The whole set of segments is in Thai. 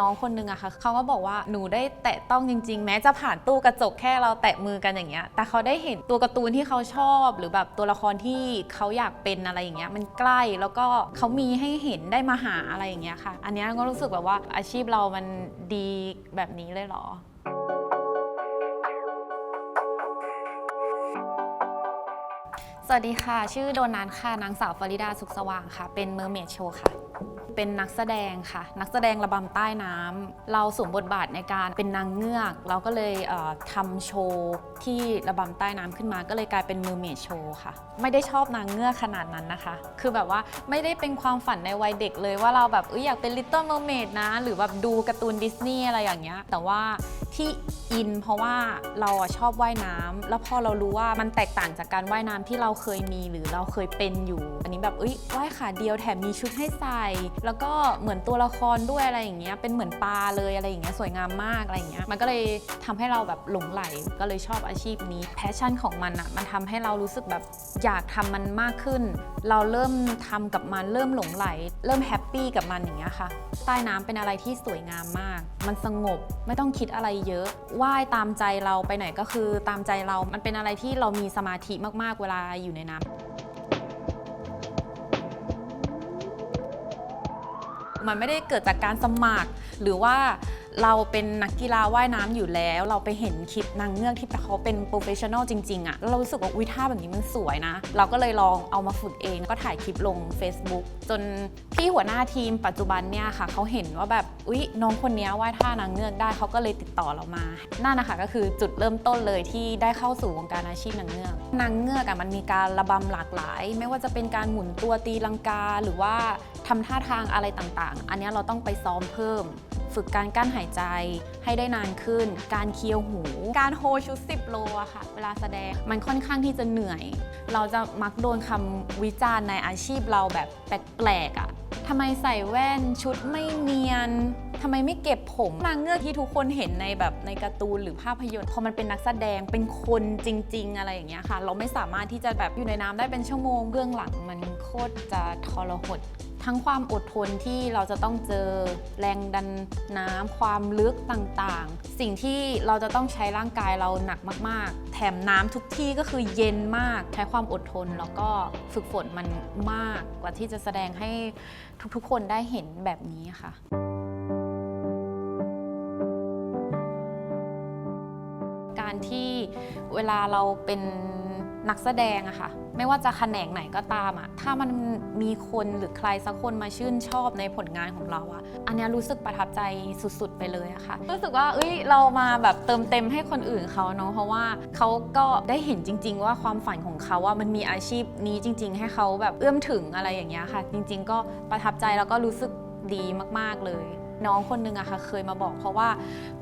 น้องคนนึงอะค่ะเขาก็บอกว่าหนูได้แตะต้องจริง ๆ แม้จะผ่านตู้กระจกแค่เราแตะมือกันอย่างเงี้ย แต่เขาได้เห็นตัวการ์ตูนที่เขาชอบ หรือแบบตัวละครที่เขาอยากเป็นอะไรอย่างเงี้ยมันใกล้แล้วก็เขามีให้เห็นได้มาหาอะไรอย่างเงี้ยค่ะ อันเนี้ยก็รู้สึกแบบว่าอาชีพเรามันดีแบบนี้เลยเหรอสวัสดีค่ะ ชื่อโดนัทค่ะนางสาวฟริดาสุขสว่างค่ะ เป็นเมอร์เมดโชว์ค่ะ เป็นนักแสดงค่ะ นักแสดงระบำใต้น้ำเราสวมบทบาทในการเป็นนางเงือก เราก็เลยเทำโชว์ที่ระบำใต้น้ำขึ้นมา ก็เลยกลายเป็นเมอเมดโชว์ค่ะ ไม่ได้ชอบนางเงือกขนาดนั้นนะคะ คือแบบว่าไม่ได้เป็นความฝันในวัยเด็กเลยว่าเราแบบเอยอยากเป็น Little Mermaid นะ หรือแบบดูการ์ตูนดิสนีย์อะไรอย่างเงี้ย แต่ว่าที่อินเพราะว่าเราชอบว่ายน้ำแล้วพอเรารู้ว่ามันแตกต่างจากการว่ายน้ำที่เราเคยมีหรือเราเคยเป็นอยู่ อันนี้แบบเอ้ยว่ายขาเดียวแถมมีชุดให้ใส่แล้วก็เหมือนตัวละครด้วยอะไรอย่างเงี้ยเป็นเหมือนปลาเลยอะไรอย่างเงี้ยสวยงามมากอะไรอย่างเงี้ยมันก็เลยทำให้เราแบบหลงไหลก็เลยชอบอาชีพนี้แพชชั่นของมันอะมันทำให้เรารู้สึกแบบอยากทำมันมากขึ้น เราเริ่มทำกับมันเริ่มหลงไหล เริ่มแฮปปี้กับมันอย่างเงี้ยค่ะใต้น้ำเป็นอะไรที่สวยงามมาก มันสงบไม่ต้องคิดอะไรเยอะว่ายตามใจเราไปไหนก็คือตามใจเรามันเป็นอะไรที่เรามีสมาธิมากๆเวลาอยู่ในน้ำ มันไม่ได้เกิดจากการสมัคร หรือว่า เราเป็นนักกีฬาว่ายน้ำอยู่แล้ว เราไปเห็นคลิปนางเงือกที่เขาเป็นโปรเฟชชั่นอลจริงๆอะแล้วเรารู้สึกว่าอุ้ยท่าแบบนี้มันสวยนะ เราก็เลยลองเอามาฝึกเองก็ถ่ายคลิปลง Facebook จนพี่หัวหน้าทีมปัจจุบันเนี่ยค่ะ เขาเห็นว่าแบบอุ๊ยน้องคนนี้ว่ายท่านางเงือกได้เขาก็เลยติดต่อเรามานั่นนะคะก็คือจุดเริ่มต้นเลยที่ได้เข้าสู่วงการอาชีพนางเงือกนางเงือกอะมันมีการระบำหลากหลาย ไม่ว่าจะเป็นการหมุนตัวตีลังกาหรือว่าทำท่าทางอะไรต่างๆ อันนี้เราต้องไปซ้อมเพิ่ม ฝึกการกั้นหายใจให้ได้นานขึ้น การเคี้ยวหู การโฮชุด 10 โลอะค่ะ เวลาแสดงมันค่อนข้างที่จะเหนื่อย เราจะมักโดนคำวิจารณ์ในอาชีพเราแบบแปลกๆอะทำไมใส่แว่นชุดไม่เนียนทำไมไม่เก็บผมนางเงือกที่ทุกคนเห็นในแบบในการ์ตูนหรือภาพยนตร์พอมันเป็นนักแสดงเป็นคนจริง ๆ อะไรอย่างเงี้ยค่ะ เราไม่สามารถที่จะแบบอยู่ในน้ำได้เป็นชั่วโมงเบื้องหลังมันโคตรจะทรหด ทั้งความอดทนที่เราจะต้องเจอแรงดันน้ำความลึกต่างๆ สิ่งที่เราจะต้องใช้ร่างกายเราหนักมากๆ แถมน้ำทุกที่ก็คือเย็นมาก ใช้ความอดทนแล้วก็ฝึกฝนมันมากกว่าที่จะแสดงให้ทุกๆ คนได้เห็นแบบนี้ค่ะการที่เวลาเราเป็นนักแสดงอะค่ะ ไม่ว่าจะแขนงไหนก็ตามอะถ้ามันมีคนหรือใครสักคนมาชื่นชอบในผลงานของเราอะอันนี้รู้สึกประทับใจสุดๆ ไปเลยอะค่ะ รู้สึกว่าเอ้ยเรามาแบบเติมเต็มให้คนอื่นเขาเนาะเพราะว่าเขาก็ได้เห็นจริง ๆ ว่าความฝันของเขาว่ามันมีอาชีพนี้จริง ๆ ให้เขาแบบเอื้อมถึงอะไรอย่างเงี้ยค่ะ จริง ๆ ก็ประทับใจแล้วก็รู้สึกดีมาก ๆเลย น้องคนนึงอะค่ะเคยมาบอก เพราะว่า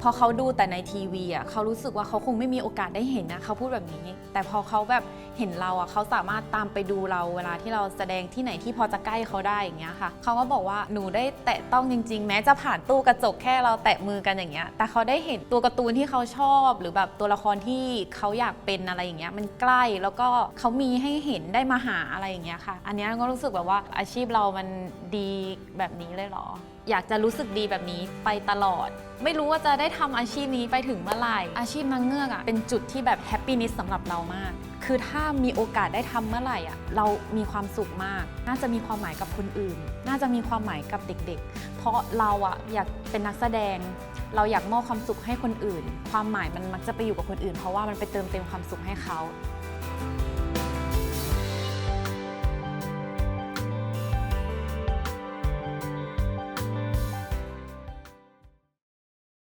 พอเขาดูแต่ในทีวีอะเขารู้สึกว่าเขาคงไม่มีโอกาสได้เห็นนะเขาพูดแบบนี้ แต่พอเขาแบบเห็นเราอะเขาสามารถตามไปดูเราเวลาที่เราแสดงที่ไหนที่พอจะใกล้เขาได้อย่างเงี้ยค่ะเขาก็บอกว่าหนูได้แตะต้องจริง ๆ แม้จะผ่านตู้กระจกแค่เราแตะมือกันอย่างเงี้ย แต่เขาได้เห็นตัวการ์ตูนที่เขาชอบหรือแบบตัวละครที่เขาอยากเป็นอะไรอย่างเงี้ยมันใกล้แล้วก็เขามีให้เห็นได้มาหาอะไรอย่างเงี้ยค่ะ อันนี้ก็รู้สึกแบบว่าอาชีพเรามันดีแบบนี้เลยเหรอ อยากจะรู้สึกดีแบบนี้ไปตลอด ไม่รู้ว่าจะได้ทำอาชีพนี้ไปถึงเมื่อไหร่ อาชีพนางเงือกอะเป็นจุดที่แบบแฮปปี้นิสสำหรับเรามาก คือถ้ามีโอกาสได้ทำเมื่อไหร่อะเรามีความสุขมาก น่าจะมีความหมายกับคนอื่น น่าจะมีความหมายกับเด็ก ๆ เพราะเราอะอยากเป็นนักแสดง เราอยากมอบความสุขให้คนอื่น ความหมายมันมักจะไปอยู่กับคนอื่น เพราะว่ามันไปเติมเต็มความสุขให้เขา